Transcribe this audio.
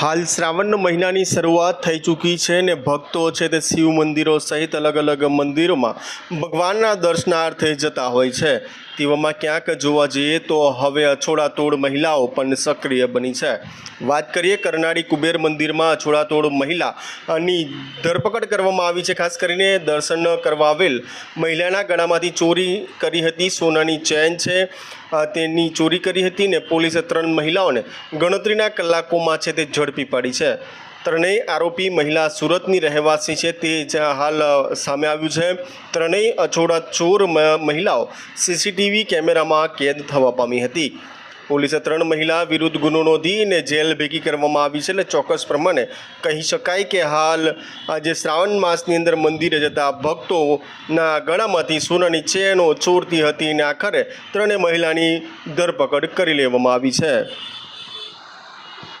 હાલ શ્રાવણ મહિનાની શરૂઆત થઈ ચૂકી છે ને ભક્તો છે તે શિવ મંદિરો સહિત અલગ અલગ મંદિરોમાં ભગવાનના દર્શનાર્થે જતા હોય છે. તેવામાં ક્યાંક જોવા જઈએ તો હવે અછોડાતોડ મહિલાઓ પણ સક્રિય બની છે. વાત કરીએ કરનાળી કુબેર મંદિરમાં અછોડાતોડ મહિલાની ધરપકડ કરવામાં આવી છે. ખાસ કરીને દર્શન કરવા આવેલ મહિલાના ગળામાંથી ચોરી કરી હતી, સોનાની ચેન છે તેની ચોરી કરી હતી ને પોલીસે ત્રણ મહિલાઓને ગણતરીના કલાકોમાં છે તે ઝડપી પાડી છે. ત્રણેય આરોપી મહિલા સુરતની રહેવાસી છે તે જ હાલ સામે આવ્યું છે. ત્રણેય અછોડા ચોર મહિલાઓ સીસીટીવી કેમેરામાં કેદ થવા પામી હતી. પોલીસે ત્રણ મહિલા વિરુદ્ધ ગુનો નોંધીને જેલ ભેગી કરવામાં આવી છે અને ચોક્કસ પ્રમાણે કહી શકાય કે હાલ આજે શ્રાવણ માસની અંદર મંદિરે જતા ભક્તોના ગળામાંથી સોનાની ચેનો ચોરતી હતી અને આખરે ત્રણેય મહિલાની ધરપકડ કરી લેવામાં આવી છે.